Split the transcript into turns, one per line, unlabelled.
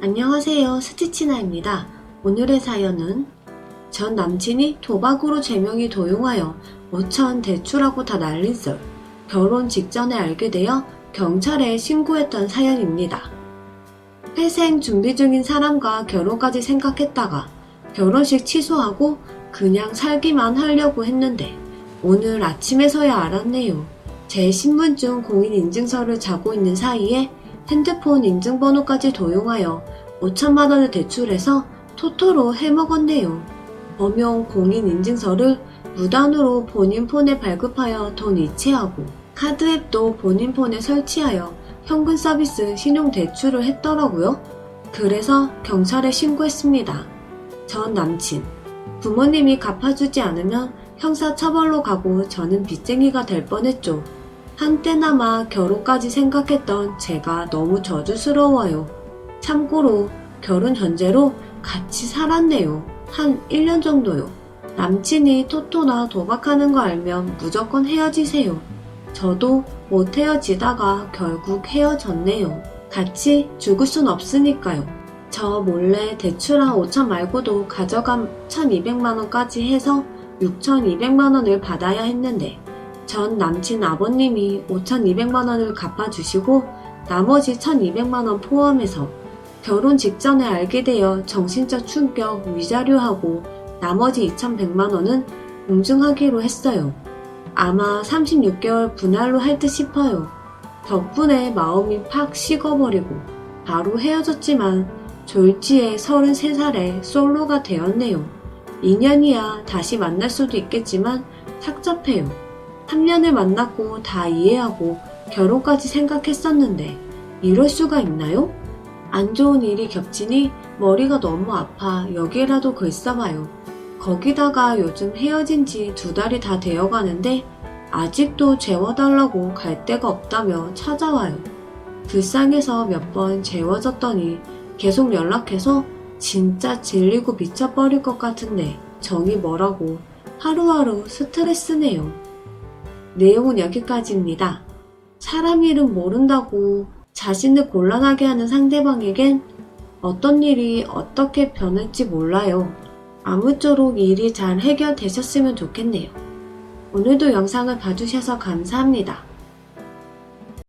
안녕하세요. 스티치나입니다. 오늘의 사연은 전 남친이 도박으로 제 명이 도용하여 5천 대출하고 다 날린 썰. 결혼 직전에 알게 되어 경찰에 신고했던 사연입니다. 회생 준비 중인 사람과 결혼까지 생각했다가 결혼식 취소하고 그냥 살기만 하려고 했는데 오늘 아침에서야 알았네요. 제 신분증 공인인증서를 자고 있는 사이에 핸드폰 인증번호까지 도용하여 5천만 원을 대출해서 토토로 해먹었네요. 범용 공인인증서를 무단으로 본인 폰에 발급하여 돈 이체하고 카드 앱도 본인 폰에 설치하여 현금 서비스 신용 대출을 했더라고요. 그래서 경찰에 신고했습니다. 전 남친. 부모님이 갚아주지 않으면 형사 처벌로 가고 저는 빚쟁이가 될 뻔했죠. 한때나마 결혼까지 생각했던 제가 너무 저주스러워요. 참고로 결혼 전제로 같이 살았네요. 한 1년 정도요. 남친이 토토나 도박하는 거 알면 무조건 헤어지세요. 저도 못 헤어지다가 결국 헤어졌네요. 같이 죽을 순 없으니까요. 저 몰래 대출한 5천 말고도 가져간 1200만원까지 해서 6200만원을 받아야 했는데 전 남친 아버님이 5200만원을 갚아주시고 나머지 1200만원 포함해서 결혼 직전에 알게 되어 정신적 충격 위자료하고 나머지 2100만원은 공증하기로 했어요. 아마 36개월 분할로 할 듯 싶어요. 덕분에 마음이 팍 식어버리고 바로 헤어졌지만 졸지에 33살에 솔로가 되었네요. 2년이야 다시 만날 수도 있겠지만 착잡해요. 3년을 만났고 다 이해하고 결혼까지 생각했었는데 이럴 수가 있나요? 안 좋은 일이 겹치니 머리가 너무 아파 여기라도 글 써봐요. 거기다가 요즘 헤어진 지 두 달이 다 되어 가는데 아직도 재워달라고 갈 데가 없다며 찾아와요. 불쌍해서 몇 번 재워졌더니 계속 연락해서 진짜 질리고 미쳐버릴 것 같은데 정이 뭐라고 하루하루 스트레스네요. 내용은 여기까지입니다. 사람 이름 모른다고 자신을 곤란하게 하는 상대방에겐 어떤 일이 어떻게 변할지 몰라요. 아무쪼록 일이 잘 해결되셨으면 좋겠네요. 오늘도 영상을 봐주셔서 감사합니다.